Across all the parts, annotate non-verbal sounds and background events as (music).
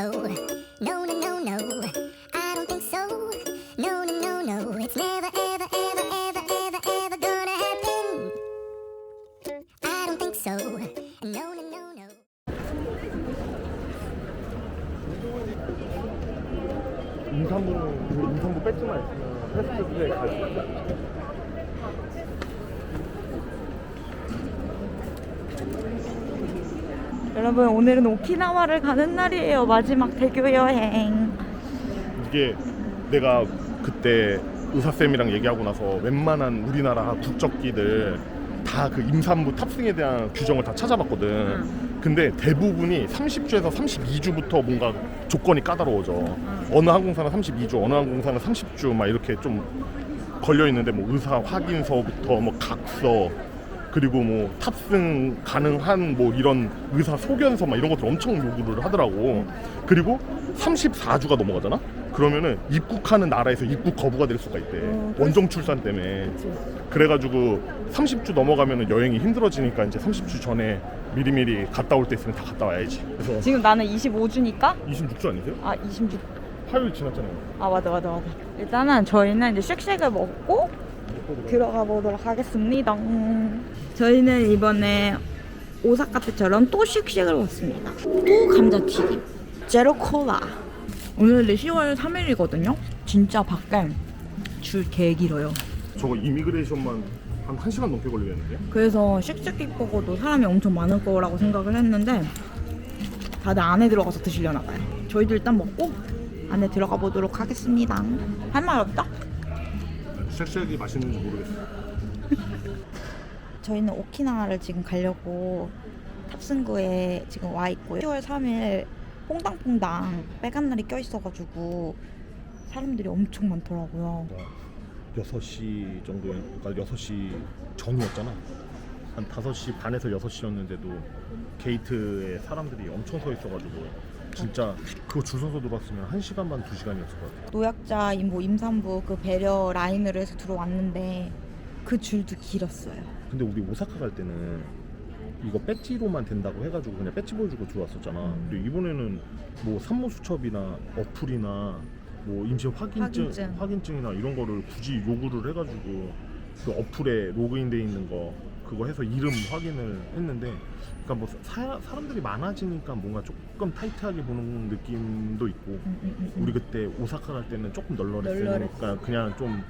so. 여러분 오늘은 오키나와를 가는 날이에요. 마지막 대교 여행. 이게 내가 그때 의사쌤이랑 얘기하고 나서 웬만한 우리나라 국적기들 다 그 임산부 탑승에 대한 규정을 다 찾아봤거든. 근데 대부분이 30주에서 32주부터 뭔가 조건이 까다로워져. 어느 항공사는 32주, 어느 항공사는 30주 막 이렇게 좀 걸려 있는데 뭐 의사 확인서부터 뭐 각서 그리고 뭐 탑승 가능한 뭐 이런 의사 소견서 막 이런 것들 엄청 요구를 하더라고. 그리고 34주가 넘어가잖아. 그러면은 입국하는 나라에서 입국 거부가 될 수가 있대. 원정 출산 때문에. 그래가지고 30주 넘어가면은 여행이 힘들어지니까 이제 30주 전에 미리미리 갔다 올 때 있으면 다 갔다 와야지. 그래서 지금 나는 25주니까 26주 아니세요? 아 26. 화요일 지났잖아요. 아 맞아 맞아 맞아. 일단은 저희는 이제 쉑쉑을 먹고 들어가 보도록 하겠습니다. 저희는 이번에 오사카 때처럼 또 쉑쉑을 먹습니다. 또 감자튀김, 제로 콜라. 오늘이 10월 3일이거든요. 진짜 밖에 줄 개 길어요. 저거 이미그레이션만 한 1시간 넘게 걸리겠는데요? 그래서 쉑쉑 보고도 사람이 엄청 많을 거라고 생각을 했는데 다들 안에 들어가서 드시려나 봐요. 저희도 일단 먹고 안에 들어가 보도록 하겠습니다. 할 말 없다? 쉑쉑이 맛있는지 모르겠어요. (laughs) 저희는 오키나와를 지금 가려고 탑승구에 지금 와 있고요. 10월 3일 퐁당퐁당 빨간 날이 껴 있어가지고 사람들이 엄청 많더라고요. 6시 정도에 그러니까 6시 전이었잖아. 한 5시 반에서 6시였는데도 게이트에 사람들이 엄청 서 있어가지고 진짜 그거 줄 서서 들어왔으면 1시간 반 2시간이었을 것 같아. 노약자 뭐 임산부 그 배려 라인으로 해서 들어왔는데 그 줄도 길었어요. 근데 우리 오사카 갈 때는 이거 배지로만 된다고 해가지고 그냥 배지 보여주고 들어왔었잖아. 음. 근데 이번에는 뭐 산모수첩이나 어플이나 뭐 임시 확인증, 확인증. 확인증 이나 이런 거를 굳이 요구를 해가지고 그 어플에 로그인돼 있는 거 그거 해서 이름 확인을 했는데 그러니까 뭐 사, 사람들이 많아지니까 뭔가 조금 타이트하게 보는 느낌도 있고 음, 음, 음, 음. 우리 그때 오사카 갈 때는 조금 널널했으니까 널널했어. 그냥 좀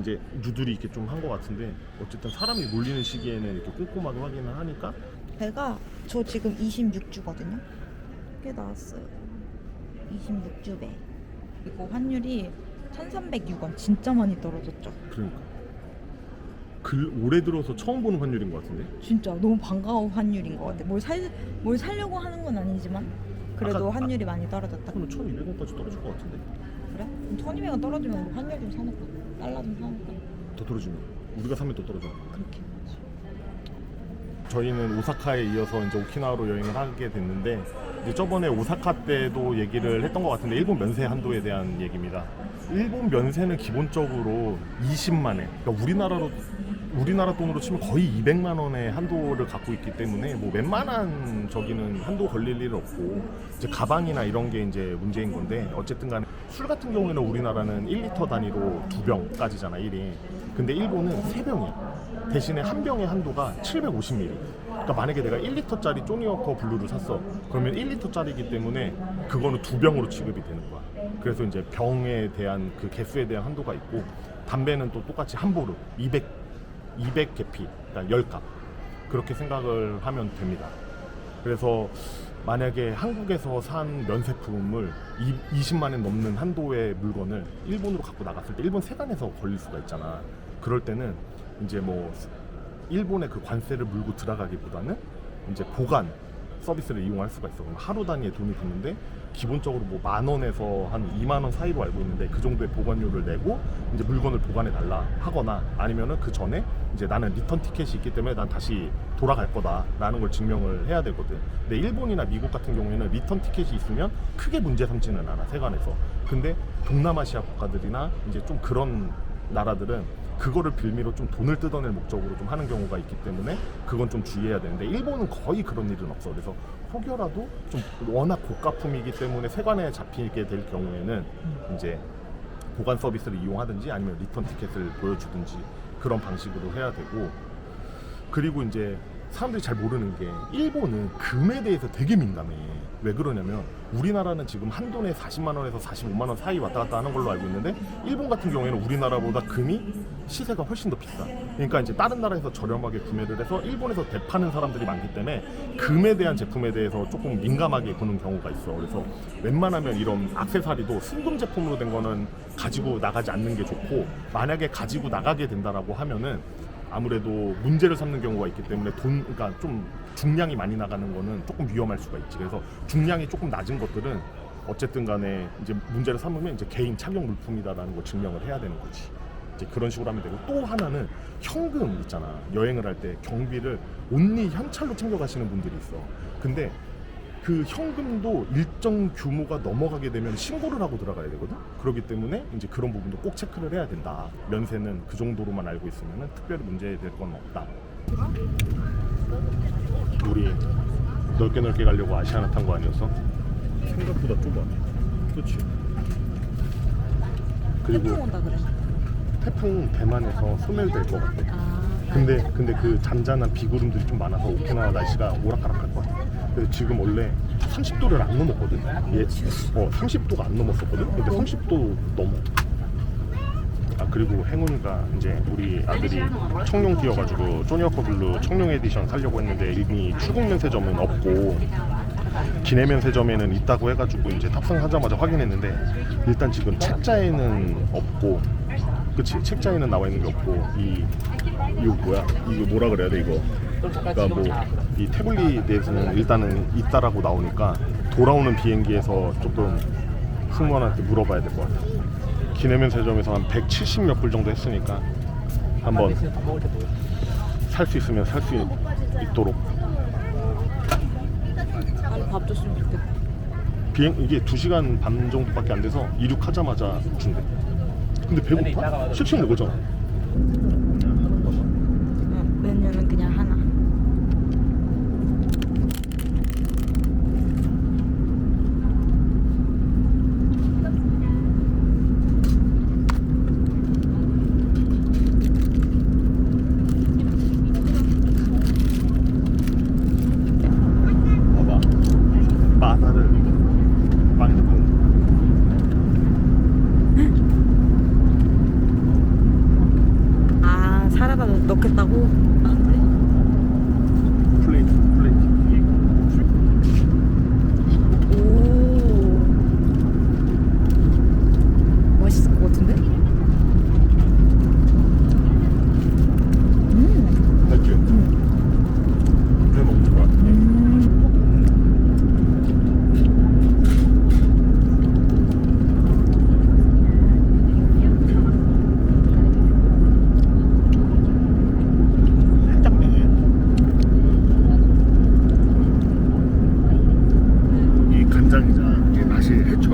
이제 유두리 있게 좀 한 것 같은데 어쨌든 사람이 몰리는 시기에는 이렇게 꼼꼼하게 확인을 하니까 배가 저 지금 26주거든요. 꽤 나왔어요. 26주 배. 그리고 환율이 1,306원 진짜 많이 떨어졌죠. 그러니까 글 올해 들어서 처음 보는 환율인 것 같은데 진짜 너무 반가운 환율인 것 같아. 뭘 살, 뭘 살려고 하는 건 아니지만 그래도 아까- 환율이 많이 떨어졌다. 그러면 1,200원까지 떨어질 것 같은데 그래? 그럼 1,200원 떨어지면 우리 환율 좀 사놓을까? 달러 좀 사놓을까? 더 떨어지면 우리가 사면 더 떨어져 그렇게. 저희는 오사카에 이어서 이제 오키나와로 여행을 하게 됐는데 이제 저번에 오사카 때도 얘기를 했던 것 같은데 일본 면세 한도에 대한 얘기입니다. 일본 면세는 기본적으로 20만 엔. 그러니까 우리나라로 우리나라 돈으로 치면 거의 200만 원의 한도를 갖고 있기 때문에 뭐 웬만한 저기는 한도 걸릴 일은 없고 이제 가방이나 이런 게 이제 문제인 건데 어쨌든 간에 술 같은 경우에는 우리나라는 1리터 단위로 두 병까지잖아 1인. 근데 일본은 세 병이야. 대신에 한 병의 한도가 750ml. 그러니까 만약에 내가 1리터짜리 쪼니워커 블루를 샀어. 그러면 1리터짜리이기 때문에 그거는 두 병으로 취급이 되는 거야. 그래서 이제 병에 대한 그 개수에 대한 한도가 있고 담배는 또 똑같이 한 보루 200 200 개피, 그러니까 10갑. 그렇게 생각을 하면 됩니다. 그래서 만약에 한국에서 산 면세품을 20만 원 넘는 한도의 물건을 일본으로 갖고 나갔을 때 일본 세관에서 걸릴 수가 있잖아. 그럴 때는 이제 뭐 일본의 그 관세를 물고 들어가기보다는 이제 보관 서비스를 이용할 수가 있어. 그럼 하루 단위의 돈이 드는데 기본적으로 뭐 만 원에서 한 2만 원 사이로 알고 있는데 그 정도의 보관료를 내고 이제 물건을 보관해 달라 하거나 아니면은 그 전에 이제 나는 리턴 티켓이 있기 때문에 난 다시 돌아갈 거다라는 걸 증명을 해야 되거든. 근데 일본이나 미국 같은 경우에는 리턴 티켓이 있으면 크게 문제 삼지는 않아 세관에서. 근데 동남아시아 국가들이나 이제 좀 그런 나라들은 그거를 빌미로 좀 돈을 뜯어낼 목적으로 좀 하는 경우가 있기 때문에 그건 좀 주의해야 되는데 일본은 거의 그런 일은 없어. 그래서 혹여라도 좀 워낙 고가품이기 때문에 세관에 잡히게 될 경우에는 이제 보관 서비스를 이용하든지 아니면 리턴 티켓을 보여주든지 그런 방식으로 해야 되고 그리고 이제 사람들이 잘 모르는 게 일본은 금에 대해서 되게 민감해. 왜 그러냐면 우리나라는 지금 한 돈에 40만 원에서 45만 원 사이 왔다 갔다 하는 걸로 알고 있는데 일본 같은 경우에는 우리나라보다 금이 시세가 훨씬 더 비싸. 그러니까 이제 다른 나라에서 저렴하게 구매를 해서 일본에서 대파는 사람들이 많기 때문에 금에 대한 제품에 대해서 조금 민감하게 보는 경우가 있어. 그래서 웬만하면 이런 악세사리도 순금 제품으로 된 거는 가지고 나가지 않는 게 좋고 만약에 가지고 나가게 된다라고 하면은 아무래도 문제를 삼는 경우가 있기 때문에 돈 그러니까 좀 중량이 많이 나가는 거는 조금 위험할 수가 있지. 그래서 중량이 조금 낮은 것들은 어쨌든 간에 이제 문제를 삼으면 이제 개인 착용 물품이다라는 걸 증명을 해야 되는 거지. 이제 그런 식으로 하면 되고 또 하나는 현금 있잖아. 여행을 할 때 경비를 온리 현찰로 챙겨 가시는 분들이 있어. 근데 그 현금도 일정 규모가 넘어가게 되면 신고를 하고 들어가야 되거든. 그렇기 때문에 이제 그런 부분도 꼭 체크를 해야 된다. 면세는 그 정도로만 알고 있으면 특별히 문제될 건 없다. 우리 넓게 넓게 가려고 아시아나 탄 거 아니었어? 생각보다 좁아. 그렇지. 그리고 온다 그래. 태풍 대만에서 소멸될 것 같아. 아, 근데 근데 그 잔잔한 비구름들이 좀 많아서 오키나와 날씨가 오락가락할 것 같아. 그래서 지금 원래 30도를 안 넘었거든. 예, 어 30도가 안 넘었었거든. 근데 30도 넘어. 아 그리고 행운이가 이제 우리 아들이 청룡 뛰어가지고 쪼니어커 블루 청룡 에디션 사려고 했는데 이미 출국 면세점은 없고 기내 면세점에는 있다고 해가지고 이제 탑승하자마자 확인했는데 일단 지금 책자에는 없고 그치 책자에는 나와 있는 게 없고 이 이거 뭐야 이거 뭐라 그래야 돼 이거 그러니까 뭐 이 태블릿에서는 일단은 있다라고 나오니까 돌아오는 비행기에서 조금 승무원한테 물어봐야 될 것 같아 기내 면 세점에서 한 170 몇 불 정도 했으니까 한번 살 수 있으면 살 수 있도록 빨리 밥 줬으면 좋겠다. 비행 이게 2 시간 반 정도밖에 안 돼서 이륙하자마자 준대. 근데 배고파? 식식 먹었잖아. 응, 메뉴는 그냥 하나. 봐봐. 바다를 많이 넣고. 아, 사라가 넣겠다고? 플레이트, 플레이트. 오. 맛있을 것 같은데? 음. 맥주. 그래 먹는 거야. 살짝 매해. 이 맛이 해쳐.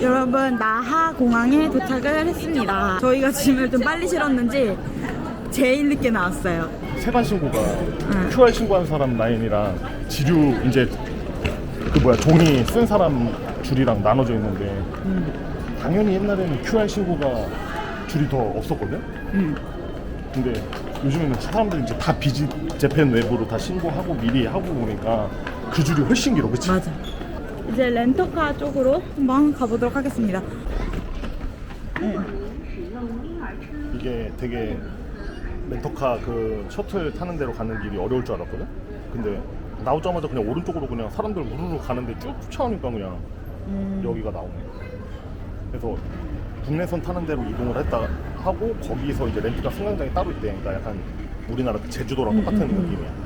여러분 나하 공항에 도착을 했습니다. 저희가 짐을 좀 빨리 실었는지 제일 늦게 나왔어요. 세관 신고가 QR 신고한 사람 라인이랑 지류 이제 그 뭐야 종이 쓴 사람 줄이랑 나눠져 있는데 당연히 옛날에는 QR 신고가 줄이 더 없었거든. 근데 요즘에는 사람들이 이제 다 비지 재팬 웹으로 다 신고하고 미리 하고 보니까 그 줄이 훨씬 길어, 그치? 맞아. 이제 렌터카 쪽으로 한번 가보도록 하겠습니다. 이게 되게 렌터카 그 셔틀 타는 데로 가는 길이 어려울 줄 알았거든. 근데 나오자마자 그냥 오른쪽으로 그냥 사람들 우르르 가는데 쭉 쫓아오니까 그냥 여기가 나오네. 그래서 국내선 타는 데로 이동을 했다 하고 거기서 이제 렌트카 승강장이 따로 있대. 그러니까 약간 우리나라 그 제주도랑 똑같은 느낌이야.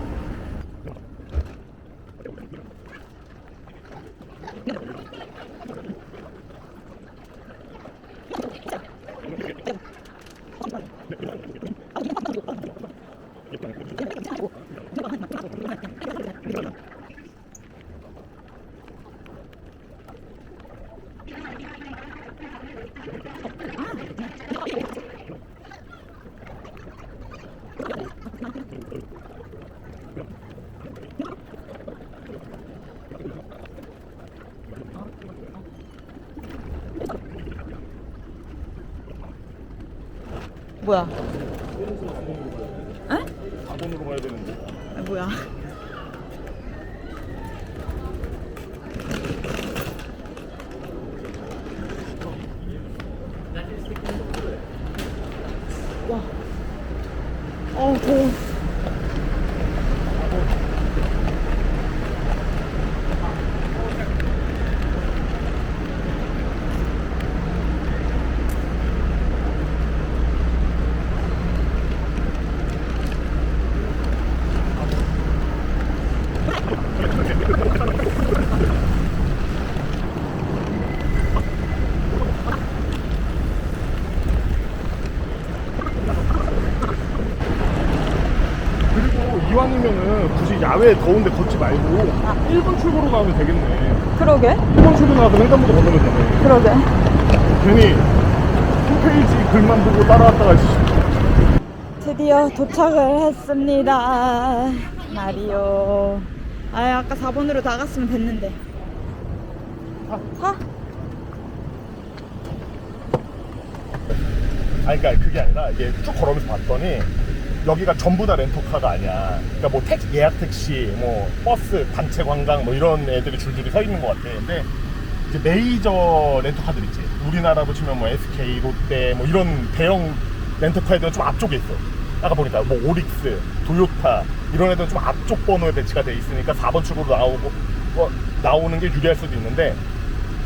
뭐야? 4번으로 가야 되는데. 아, 뭐야? 와. 어우, 더워. 그리고 이왕이면은 굳이 야외 더운데 걷지 말고 1번 출구로 가면 되겠네. 그러게? 1번 출구 나가서 횡단보도 건너면 되네. 그러게. 괜히 홈페이지 글만 보고 따라왔다가 씨, 드디어 도착을 했습니다. 마리오. 아, 아까 4번으로 나갔으면 됐는데. 타. 타? 아니 그러니까 그게 아니라 이게 쭉 걸으면서 봤더니 여기가 전부 다 렌터카가 아니야. 그러니까 뭐 택, 예약 택시, 뭐 버스, 단체 관광 뭐 이런 애들이 줄줄이 서 있는 것 같아. 근데 이제 메이저 렌터카들 있지. 우리나라로 치면 뭐 SK, 롯데 뭐 이런 대형 렌터카 애들은 좀 앞쪽에 있어. 아까 보니까 뭐 오릭스, 도요타 이런 애들은 좀 앞쪽 번호에 배치가 돼 있으니까 4번 출구로 나오고 어, 나오는 게 유리할 수도 있는데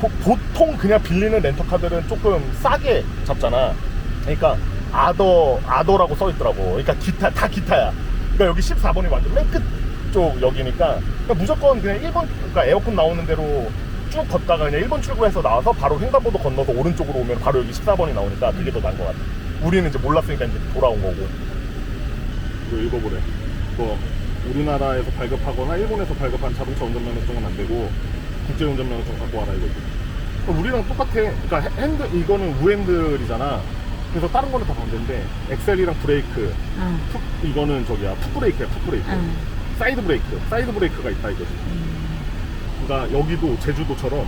보, 보통 그냥 빌리는 렌터카들은 조금 싸게 잡잖아. 그러니까 아더 아더라고 써 있더라고. 그러니까 기타 다 기타야. 그러니까 여기 14번이 완전 맨 끝 쪽 여기니까 그러니까 무조건 그냥 1번 그러니까 에어컨 나오는 대로 쭉 걷다가 그냥 1번 출구에서 나와서 바로 횡단보도 건너서 오른쪽으로 오면 바로 여기 14번이 나오니까 그게 더 나은 것 같아. 우리는 이제 몰랐으니까 이제 돌아온 거고. 이거 읽어보래. 뭐 우리나라에서 발급하거나 일본에서 발급한 자동차 운전면허증은 안 되고 국제 운전면허증 갖고 와라 이거지. 우리랑 똑같아. 그러니까 핸- 핸드 이거는 우핸들이잖아. 그래서 다른 거는 다 반대인데 엑셀이랑 브레이크, 응. 풋 이거는 저기야 풋 브레이크야 풋 브레이크. 응. 사이드 브레이크, 사이드 브레이크가 있다 이거지. 그러니까 여기도 제주도처럼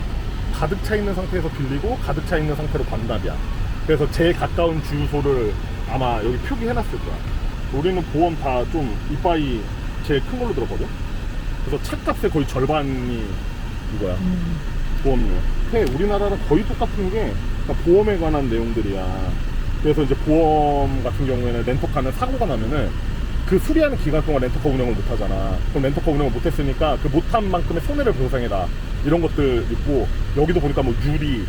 가득 차 있는 상태에서 빌리고 가득 차 있는 상태로 반납이야. 그래서 제일 가까운 주유소를 아마 여기 표기해놨을 거야. 우리는 보험 다 좀 이빠이 제일 큰 걸로 들었거든. 그래서 차값의 거의 절반이 이거야. 보험료. 근데 우리나라랑 거의 똑같은 게 그러니까 보험에 관한 내용들이야. 그래서 이제 보험 같은 경우에는 렌터카는 사고가 나면은 그 수리하는 기간 동안 렌터카 운영을 못 하잖아. 그럼 렌터카 운영을 못 했으니까 그 못한 만큼의 손해를 보상해라. 이런 것들 있고 여기도 보니까 뭐 유리,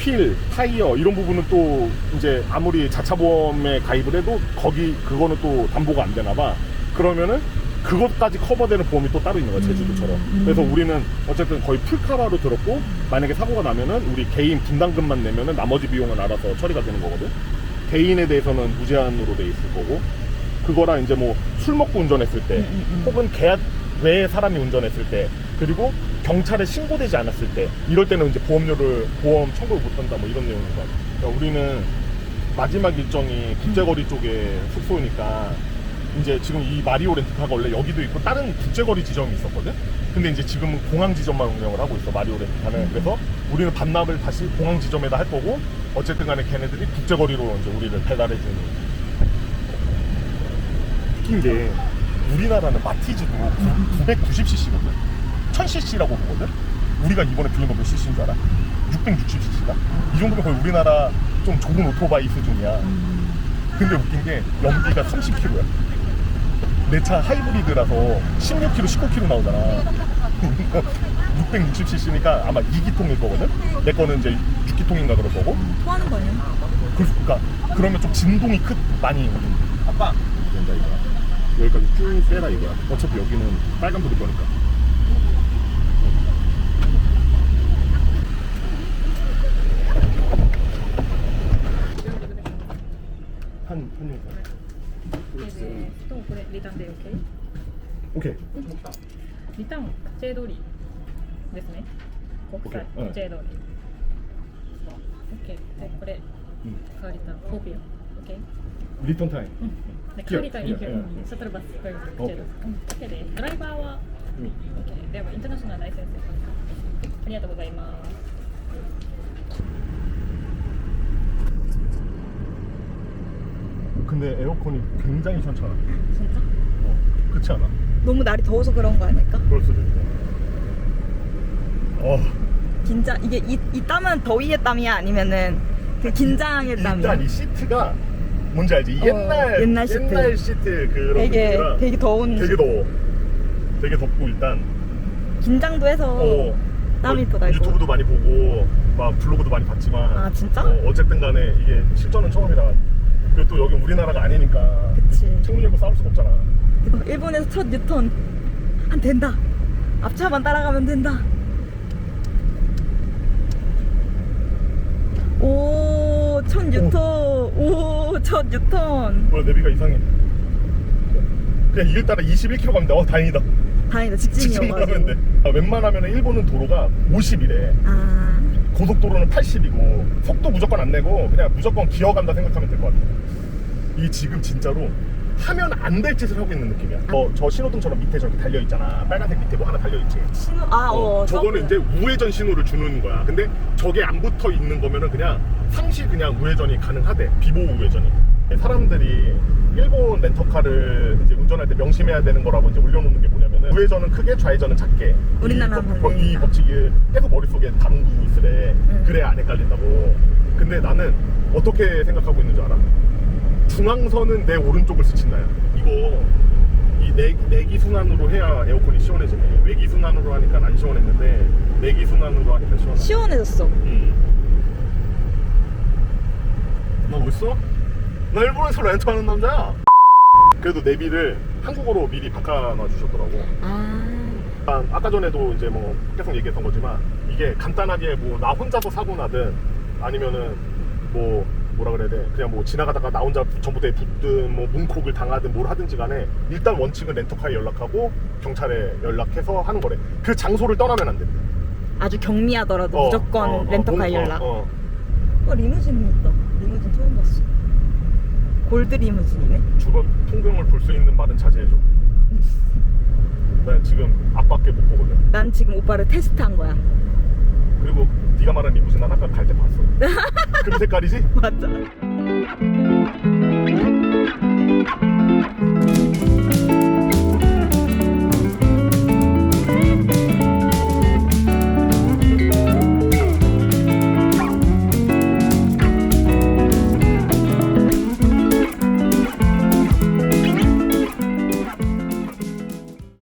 휠, 타이어 이런 부분은 또 이제 아무리 자차 보험에 가입을 해도 거기 그거는 또 담보가 안 되나 봐. 그러면은 그것까지 커버되는 보험이 또 따로 있는 거야 제주도처럼. 그래서 우리는 어쨌든 거의 풀카바로 들었고 만약에 사고가 나면은 우리 개인 분담금만 내면은 나머지 비용은 알아서 처리가 되는 거거든. 개인에 대해서는 무제한으로 돼 있을 거고 그거랑 이제 뭐 술 먹고 운전했을 때 혹은 계약 외에 사람이 운전했을 때 그리고 경찰에 신고되지 않았을 때 이럴 때는 이제 보험료를 보험 청구를 못한다 뭐 이런 내용인 거 같아. 그러니까 우리는 마지막 일정이 국제거리 쪽에 숙소니까 이제 지금 이 마리오 렌트카가 원래 여기도 있고 다른 국제거리 지점이 있었거든. 근데 이제 지금은 공항 지점만 운영을 하고 있어 마리오 렌트카는. 그래서 우리는 반납을 다시 공항 지점에다 할 거고 어쨌든 간에 걔네들이 국제거리로 이제 우리를 배달해 주는. 웃긴 게 우리나라는 마티즈도 990cc거든. 1000cc라고 보거든. 우리가 이번에 빌린 거몇 cc인 줄 알아? 660cc다. 이 정도면 거의 우리나라 좀 좁은 오토바이 수준이야. 근데 웃긴 게 연비가 30km야. 내 차 하이브리드라서 16km, 19km 나오잖아. (laughs) 660cc니까 아마 2기통일 거거든. 내 거는 이제 6기통인가 그럴 거고. 토하는 거 아니야? 그러니까 그러면 좀 진동이 크 많이 아빠 된다 이거야. 여기까지 쭉 빼라 이거야. 어차피 여기는 빨간 불일 거니까. 한 한 とこれリターンで OK? OK リターンですね。国際 OK でこれカーリターンコピア OK リンタイム。カーリターンシャトルバス OK でドライバーは OK ではインターナショナルライセンスありがとうございます。 근데 에어컨이 굉장히 시원찮아 진짜? 그렇지 않아? 너무 날이 더워서 그런 거 아닐까? 그럴 수도 있고 어 긴장 이게 이, 이 땀은 더위의 땀이야 아니면은 그 긴장의 땀이야? 일단 이 시트가 뭔지 알지? 어, 옛날 옛날 시트. 옛날 시트 그런 되게 느낌이라 되게 더운 되게 더워 되게 덥고 일단 긴장도 해서 어, 땀이 어, 또 날고 유튜브도 많이 보고 막 블로그도 많이 봤지만 아, 진짜? 어, 어쨌든 간에 이게 실전은 처음이라 그리고 또 여기 우리나라가 아니니까. 그치. 책임지고 싸울 수가 없잖아. 일본에서 첫 뉴턴. 한 된다. 앞차만 따라가면 된다. 오 첫 뉴턴. 오 첫 뉴턴. 뭐야 내비가 이상해. 그냥 일 따라 21km 가면 돼어 다행이다. 다행이다. 직진만 직진이어가지고. 하면 돼. 아, 웬만하면 일본은 도로가 50이래 아 고속도로는 80이고 속도 무조건 안 내고 그냥 무조건 기어 간다 생각하면 될 것 같아. 이 지금 진짜로 하면 안 될 짓을 하고 있는 느낌이야. 어, 저 신호등처럼 밑에 저렇게 달려 있잖아. 빨간색 밑에 뭐 하나 달려 있지. 신호 아어 저거는 이제 우회전 신호를 주는 거야. 근데 저게 안 붙어 있는 거면은 그냥 상시 그냥 우회전이 가능하대. 비보 우회전이. 사람들이 일본 렌터카를 이제 운전할 때 명심해야 되는 거라고 이제 올려놓는 게 우회전은 크게 좌회전은 작게. 우리나라랑 이, 법- 이. 법칙을 계속 머릿속에 담고 있으래. 응. 그래야 안 헷갈린다고. 근데 나는 어떻게 생각하고 있는 줄 알아? 중앙선은 내 오른쪽을 스친다야. 이거 이 내, 내기 순환으로 해야 에어컨이 시원해지네. 외기 순환으로 하니까 안 시원했는데 내기 순환으로 하니까 시원해. 시원해졌어 응. 너 어딨어? 나 일본에서 렌트하는 남자야. 그래도 내비를 한국어로 미리 바꿔놔 주셨더라고. 아. 아, 아까 전에도 이제 뭐 계속 얘기했던 거지만 이게 간단하게 뭐 나 혼자서 사고 나든 아니면은 뭐 뭐라 그래야 돼? 그냥 뭐 지나가다가 나 혼자 전봇대에 붙든 뭐 문콕을 당하든 뭘 하든지 간에 일단 원칙은 렌터카에 연락하고 경찰에 연락해서 하는 거래. 그 장소를 떠나면 안 된대. 아주 경미하더라도 어, 무조건 어, 어, 렌터카에 문- 어, 연락. 어. 어 리무진이 있다. 리무진 봤어 골드 리무진이네? 주변 풍경을 볼 수 있는 말은 자제해줘. (laughs) 난 지금 앞밖에 못 보거든. 난 지금 오빠를 테스트한 거야. 그리고 네가 말한 리무진 난 아까 갈 때 봤어. (laughs) 금 색깔이지? 맞아